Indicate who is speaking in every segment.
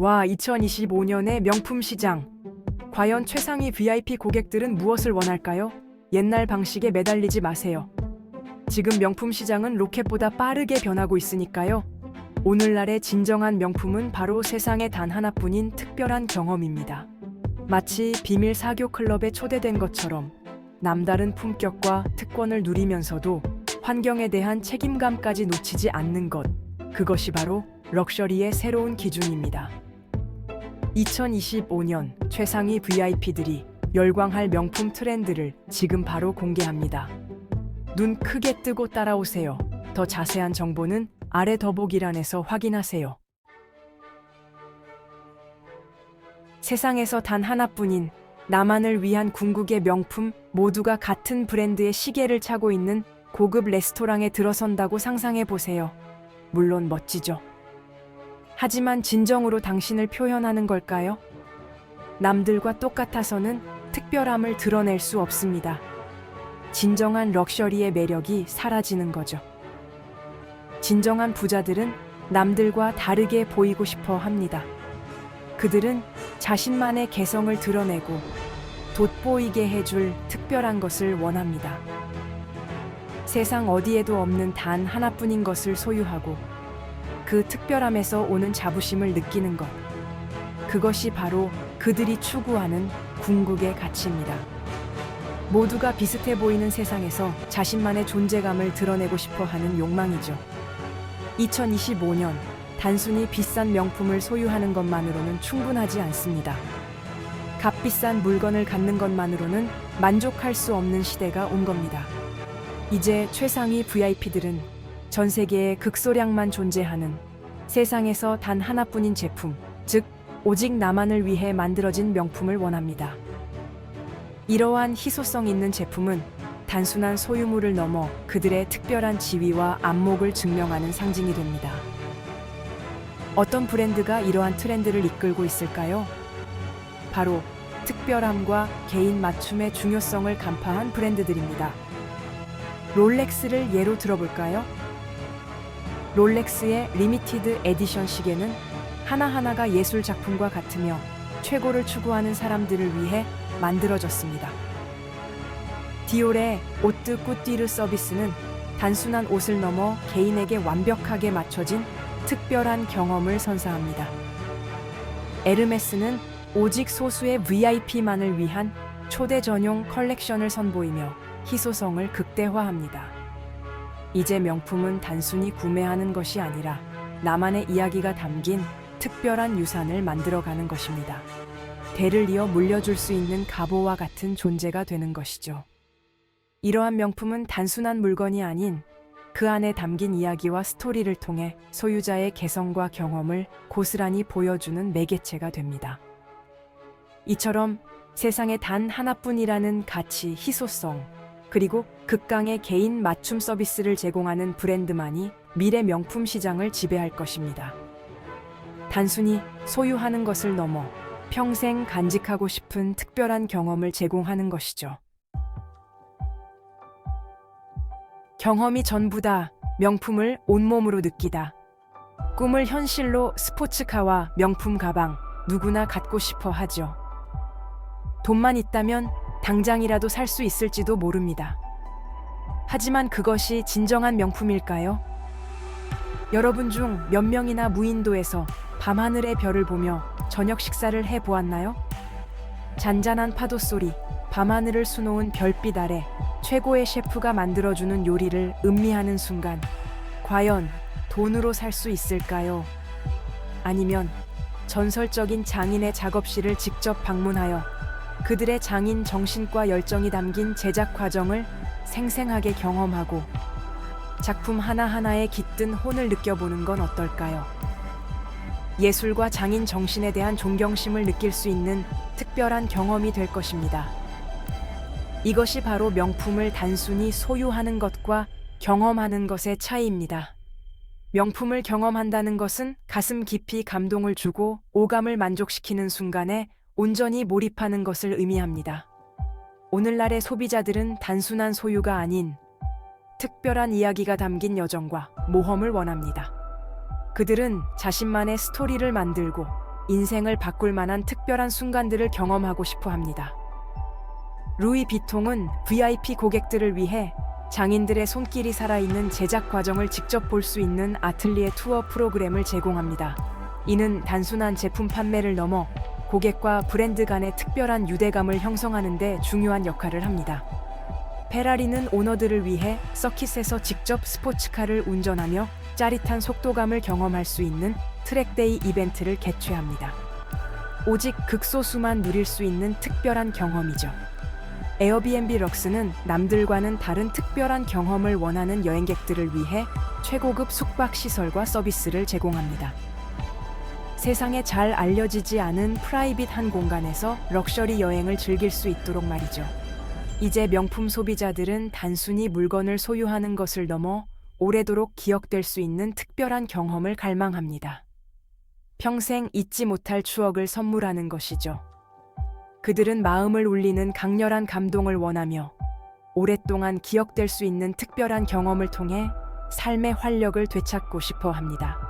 Speaker 1: 와 2025년의 명품 시장. 과연 최상위 VIP 고객들은 무엇을 원할까요? 옛날 방식에 매달리지 마세요. 지금 명품 시장은 로켓보다 빠르게 변하고 있으니까요. 오늘날의 진정한 명품은 바로 세상에 단 하나뿐인 특별한 경험입니다. 마치 비밀 사교 클럽에 초대된 것처럼 남다른 품격과 특권을 누리면서도 환경에 대한 책임감까지 놓치지 않는 것. 그것이 바로 럭셔리의 새로운 기준입니다. 2025년 최상위 VIP들이 열광할 명품 트렌드를 지금 바로 공개합니다. 눈 크게 뜨고 따라오세요. 더 자세한 정보는 아래 더보기란에서 확인하세요. 세상에서 단 하나뿐인 나만을 위한 궁극의 명품 모두가 같은 브랜드의 시계를 차고 있는 고급 레스토랑에 들어선다고 상상해 보세요. 물론 멋지죠. 하지만 진정으로 당신을 표현하는 걸까요? 남들과 똑같아서는 특별함을 드러낼 수 없습니다. 진정한 럭셔리의 매력이 사라지는 거죠. 진정한 부자들은 남들과 다르게 보이고 싶어 합니다. 그들은 자신만의 개성을 드러내고 돋보이게 해줄 특별한 것을 원합니다. 세상 어디에도 없는 단 하나뿐인 것을 소유하고 그 특별함에서 오는 자부심을 느끼는 것. 그것이 바로 그들이 추구하는 궁극의 가치입니다. 모두가 비슷해 보이는 세상에서 자신만의 존재감을 드러내고 싶어 하는 욕망이죠. 2025년 단순히 비싼 명품을 소유하는 것만으로는 충분하지 않습니다. 값비싼 물건을 갖는 것만으로는 만족할 수 없는 시대가 온 겁니다. 이제 최상위 VIP들은 전 세계에 극소량만 존재하는 세상에서 단 하나뿐인 제품, 즉 오직 나만을 위해 만들어진 명품을 원합니다. 이러한 희소성 있는 제품은 단순한 소유물을 넘어 그들의 특별한 지위와 안목을 증명하는 상징이 됩니다. 어떤 브랜드가 이러한 트렌드를 이끌고 있을까요? 바로 특별함과 개인 맞춤의 중요성을 간파한 브랜드들입니다. 롤렉스를 예로 들어볼까요? 롤렉스의 리미티드 에디션 시계는 하나하나가 예술 작품과 같으며 최고를 추구하는 사람들을 위해 만들어졌습니다. 디올의 오뜨 꾸띠르 서비스는 단순한 옷을 넘어 개인에게 완벽하게 맞춰진 특별한 경험을 선사합니다. 에르메스는 오직 소수의 VIP만을 위한 초대 전용 컬렉션을 선보이며 희소성을 극대화합니다. 이제 명품은 단순히 구매하는 것이 아니라 나만의 이야기가 담긴 특별한 유산을 만들어가는 것입니다. 대를 이어 물려줄 수 있는 가보와 같은 존재가 되는 것이죠. 이러한 명품은 단순한 물건이 아닌 그 안에 담긴 이야기와 스토리를 통해 소유자의 개성과 경험을 고스란히 보여주는 매개체가 됩니다. 이처럼 세상에 단 하나뿐이라는 가치, 희소성, 그리고 극강의 개인 맞춤 서비스를 제공하는 브랜드만이 미래 명품 시장을 지배할 것입니다. 단순히 소유하는 것을 넘어 평생 간직하고 싶은 특별한 경험을 제공하는 것이죠. 경험이 전부다. 명품을 온몸으로 느끼다. 꿈을 현실로 스포츠카와 명품 가방 누구나 갖고 싶어 하죠. 돈만 있다면 당장이라도 살 수 있을지도 모릅니다. 하지만 그것이 진정한 명품일까요? 여러분 중 몇 명이나 무인도에서 밤하늘의 별을 보며 저녁 식사를 해 보았나요? 잔잔한 파도 소리, 밤하늘을 수놓은 별빛 아래 최고의 셰프가 만들어주는 요리를 음미하는 순간, 과연 돈으로 살 수 있을까요? 아니면 전설적인 장인의 작업실을 직접 방문하여 그들의 장인 정신과 열정이 담긴 제작 과정을 생생하게 경험하고 작품 하나하나에 깃든 혼을 느껴보는 건 어떨까요? 예술과 장인 정신에 대한 존경심을 느낄 수 있는 특별한 경험이 될 것입니다. 이것이 바로 명품을 단순히 소유하는 것과 경험하는 것의 차이입니다. 명품을 경험한다는 것은 가슴 깊이 감동을 주고 오감을 만족시키는 순간에 온전히 몰입하는 것을 의미합니다. 오늘날의 소비자들은 단순한 소유가 아닌 특별한 이야기가 담긴 여정과 모험을 원합니다. 그들은 자신만의 스토리를 만들고 인생을 바꿀 만한 특별한 순간들을 경험하고 싶어 합니다. 루이 비통은 VIP 고객들을 위해 장인들의 손길이 살아있는 제작 과정을 직접 볼 수 있는 아틀리에 투어 프로그램을 제공합니다. 이는 단순한 제품 판매를 넘어 고객과 브랜드 간의 특별한 유대감을 형성하는 데 중요한 역할을 합니다. 페라리는 오너들을 위해 서킷에서 직접 스포츠카를 운전하며 짜릿한 속도감을 경험할 수 있는 트랙데이 이벤트를 개최합니다. 오직 극소수만 누릴 수 있는 특별한 경험이죠. 에어비앤비 럭스는 남들과는 다른 특별한 경험을 원하는 여행객들을 위해 최고급 숙박 시설과 서비스를 제공합니다. 세상에 잘 알려지지 않은 프라이빗한 공간에서 럭셔리 여행을 즐길 수 있도록 말이죠. 이제 명품 소비자들은 단순히 물건을 소유하는 것을 넘어 오래도록 기억될 수 있는 특별한 경험을 갈망합니다. 평생 잊지 못할 추억을 선물하는 것이죠. 그들은 마음을 울리는 강렬한 감동을 원하며 오랫동안 기억될 수 있는 특별한 경험을 통해 삶의 활력을 되찾고 싶어 합니다.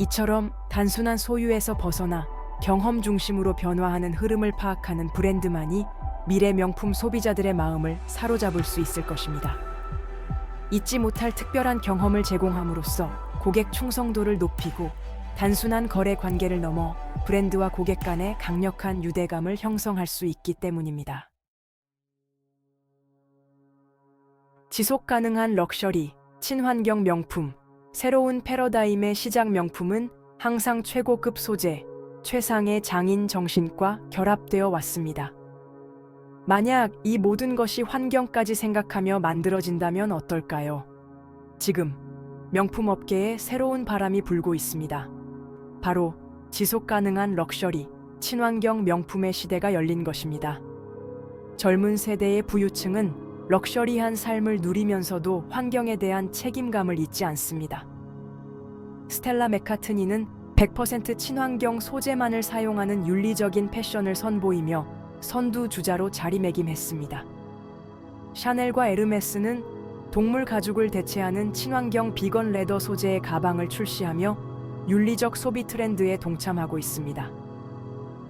Speaker 1: 이처럼 단순한 소유에서 벗어나 경험 중심으로 변화하는 흐름을 파악하는 브랜드만이 미래 명품 소비자들의 마음을 사로잡을 수 있을 것입니다. 잊지 못할 특별한 경험을 제공함으로써 고객 충성도를 높이고 단순한 거래 관계를 넘어 브랜드와 고객 간의 강력한 유대감을 형성할 수 있기 때문입니다. 지속 가능한 럭셔리, 친환경 명품, 새로운 패러다임의 시작 명품은 항상 최고급 소재, 최상의 장인 정신과 결합되어 왔습니다. 만약 이 모든 것이 환경까지 생각하며 만들어진다면 어떨까요? 지금 명품 업계에 새로운 바람이 불고 있습니다. 바로 지속 가능한 럭셔리, 친환경 명품의 시대가 열린 것입니다. 젊은 세대의 부유층은 럭셔리한 삶을 누리면서도 환경에 대한 책임감을 잊지 않습니다. 스텔라 메카트니는 100% 친환경 소재만을 사용하는 윤리적인 패션을 선보이며 선두 주자로 자리매김했습니다. 샤넬과 에르메스는 동물 가죽을 대체하는 친환경 비건 레더 소재의 가방을 출시하며 윤리적 소비 트렌드에 동참하고 있습니다.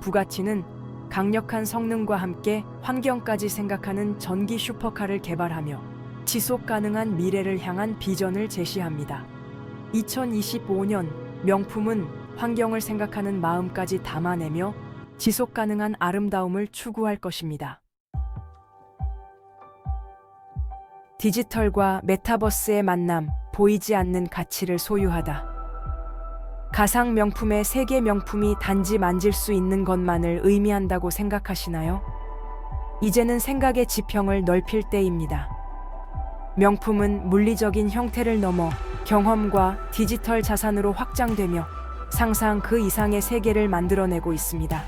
Speaker 1: 부가티는 강력한 성능과 함께 환경까지 생각하는 전기 슈퍼카를 개발하며 지속 가능한 미래를 향한 비전을 제시합니다. 2025년 명품은 환경을 생각하는 마음까지 담아내며 지속 가능한 아름다움을 추구할 것입니다. 디지털과 메타버스의 만남, 보이지 않는 가치를 소유하다. 가상 명품의 세계 명품이 단지 만질 수 있는 것만을 의미한다고 생각하시나요? 이제는 생각의 지평을 넓힐 때입니다. 명품은 물리적인 형태를 넘어 경험과 디지털 자산으로 확장되며 상상 그 이상의 세계를 만들어내고 있습니다.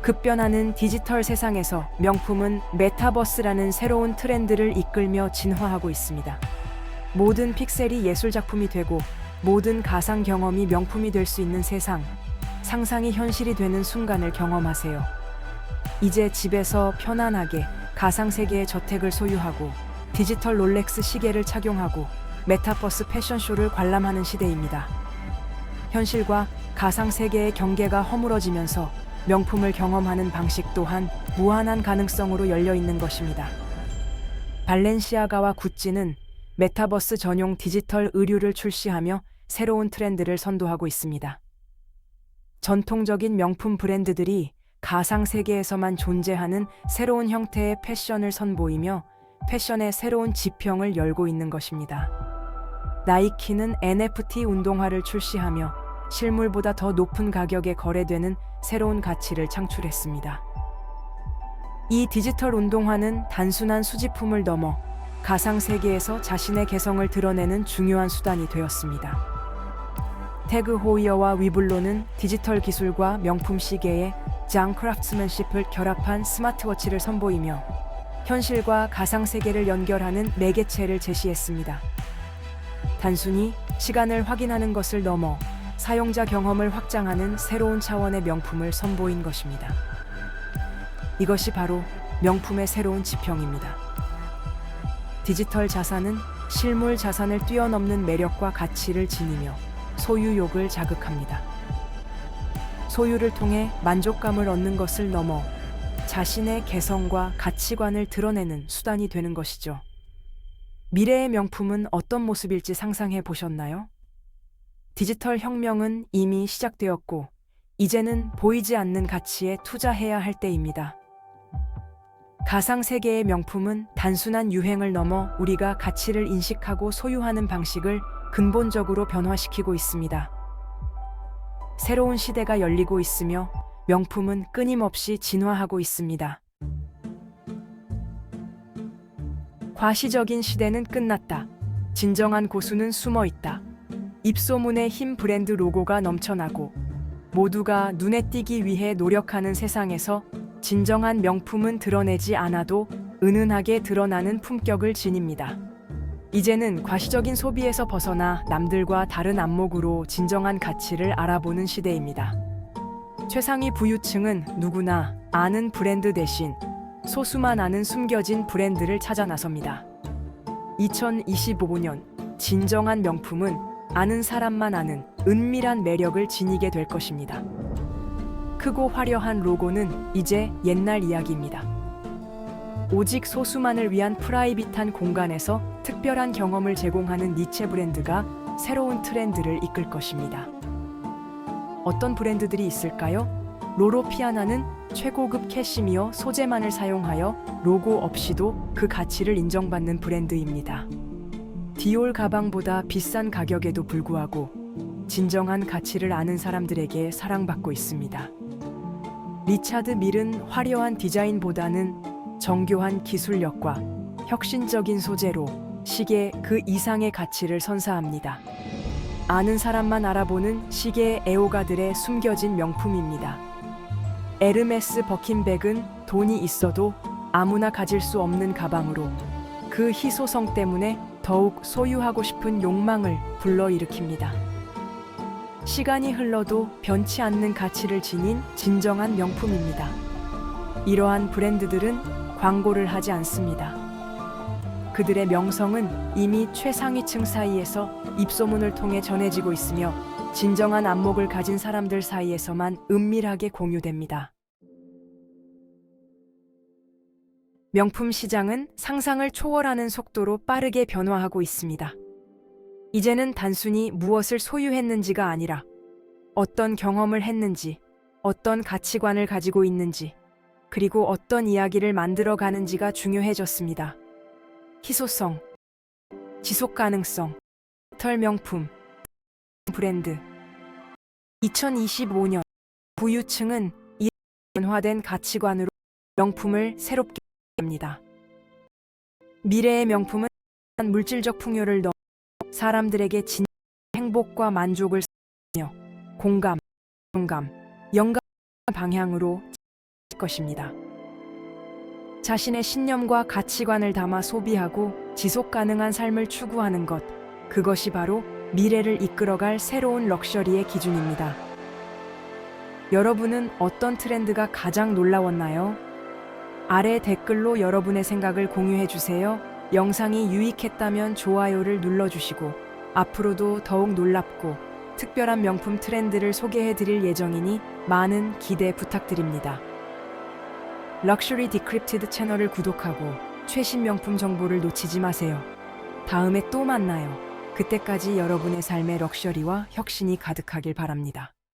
Speaker 1: 급변하는 디지털 세상에서 명품은 메타버스라는 새로운 트렌드를 이끌며 진화하고 있습니다. 모든 픽셀이 예술 작품이 되고 모든 가상 경험이 명품이 될 수 있는 세상, 상상이 현실이 되는 순간을 경험하세요. 이제 집에서 편안하게 가상 세계의 저택을 소유하고 디지털 롤렉스 시계를 착용하고 메타버스 패션쇼를 관람하는 시대입니다. 현실과 가상 세계의 경계가 허물어지면서 명품을 경험하는 방식 또한 무한한 가능성으로 열려 있는 것입니다. 발렌시아가와 구찌는 메타버스 전용 디지털 의류를 출시하며 새로운 트렌드를 선도하고 있습니다. 전통적인 명품 브랜드들이 가상 세계에서만 존재하는 새로운 형태의 패션을 선보이며 패션의 새로운 지평을 열고 있는 것입니다. 나이키는 NFT 운동화를 출시하며 실물보다 더 높은 가격에 거래되는 새로운 가치를 창출했습니다. 이 디지털 운동화는 단순한 수집품을 넘어 가상 세계에서 자신의 개성을 드러내는 중요한 수단이 되었습니다. 태그 호이어와 위블로는 디지털 기술과 명품 시계의 장 크라프트맨십을 결합한 스마트워치를 선보이며 현실과 가상 세계를 연결하는 매개체를 제시했습니다. 단순히 시간을 확인하는 것을 넘어 사용자 경험을 확장하는 새로운 차원의 명품을 선보인 것입니다. 이것이 바로 명품의 새로운 지평입니다. 디지털 자산은 실물 자산을 뛰어넘는 매력과 가치를 지니며 소유욕을 자극합니다. 소유를 통해 만족감을 얻는 것을 넘어 자신의 개성과 가치관을 드러내는 수단이 되는 것이죠. 미래의 명품은 어떤 모습일지 상상해 보셨나요? 디지털 혁명은 이미 시작되었고, 이제는 보이지 않는 가치에 투자해야 할 때입니다. 가상 세계의 명품은 단순한 유행을 넘어 우리가 가치를 인식하고 소유하는 방식을 근본적으로 변화시키고 있습니다. 새로운 시대가 열리고 있으며 명품은 끊임없이 진화하고 있습니다. 과시적인 시대는 끝났다. 진정한 고수는 숨어 있다. 입소문의 흰 브랜드 로고가 넘쳐나고 모두가 눈에 띄기 위해 노력하는 세상에서 진정한 명품은 드러내지 않아도 은은하게 드러나는 품격을 지닙니다. 이제는 과시적인 소비에서 벗어나 남들과 다른 안목으로 진정한 가치를 알아보는 시대입니다. 최상위 부유층은 누구나 아는 브랜드 대신 소수만 아는 숨겨진 브랜드를 찾아 나섭니다. 2025년 진정한 명품은 아는 사람만 아는 은밀한 매력을 지니게 될 것입니다. 크고 화려한 로고는 이제 옛날 이야기입니다. 오직 소수만을 위한 프라이빗한 공간에서 특별한 경험을 제공하는 니체 브랜드가 새로운 트렌드를 이끌 것입니다. 어떤 브랜드들이 있을까요? 로로 피아나는 최고급 캐시미어 소재만을 사용하여 로고 없이도 그 가치를 인정받는 브랜드입니다. 디올 가방보다 비싼 가격에도 불구하고 진정한 가치를 아는 사람들에게 사랑받고 있습니다. 리차드 밀은 화려한 디자인보다는 정교한 기술력과 혁신적인 소재로 시계 그 이상의 가치를 선사합니다. 아는 사람만 알아보는 시계 애호가들의 숨겨진 명품입니다. 에르메스 버킨백은 돈이 있어도 아무나 가질 수 없는 가방으로 그 희소성 때문에 더욱 소유하고 싶은 욕망을 불러일으킵니다. 시간이 흘러도 변치 않는 가치를 지닌 진정한 명품입니다. 이러한 브랜드들은 광고를 하지 않습니다. 그들의 명성은 이미 최상위층 사이에서 입소문을 통해 전해지고 있으며 진정한 안목을 가진 사람들 사이에서만 은밀하게 공유됩니다. 명품 시장은 상상을 초월하는 속도로 빠르게 변화하고 있습니다. 이제는 단순히 무엇을 소유했는지가 아니라 어떤 경험을 했는지, 어떤 가치관을 가지고 있는지, 그리고 어떤 이야기를 만들어 가는지가 중요해졌습니다. 희소성, 지속 가능성, 털 명품, 브랜드. 2025년 부유층은 이 변화된 가치관으로 명품을 새롭게 합니다. 미래의 명품은 물질적 풍요를 넘어 사람들에게 진 행복과 만족을 며 공감, 공감, 영감 방향으로 칠 것입니다. 자신의 신념과 가치관을 담아 소비하고 지속 가능한 삶을 추구하는 것, 그것이 바로 미래를 이끌어갈 새로운 럭셔리의 기준입니다. 여러분은 어떤 트렌드가 가장 놀라웠나요? 아래 댓글로 여러분의 생각을 공유해 주세요. 영상이 유익했다면 좋아요를 눌러주시고 앞으로도 더욱 놀랍고 특별한 명품 트렌드를 소개해 드릴 예정이니 많은 기대 부탁드립니다. 럭셔리 디크립티드 채널을 구독하고 최신 명품 정보를 놓치지 마세요. 다음에 또 만나요. 그때까지 여러분의 삶의 럭셔리와 혁신이 가득하길 바랍니다.